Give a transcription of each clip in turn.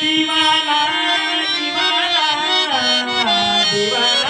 दिवाना दिवाना दिवाना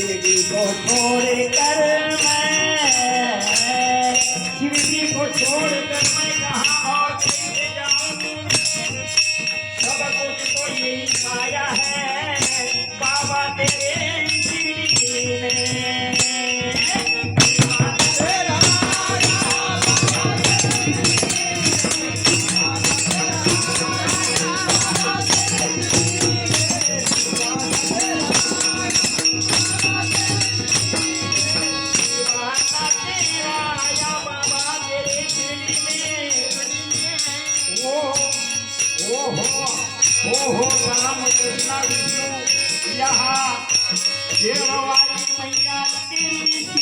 शिव को छोड़ कर मैं शिव को छोड़ कर मैं कहाँ और कैसे जाऊँ सब कुछ तो यही पाया है। रामकृष्ण राम कृष्ण विष्णु यहाँ देववाली मैया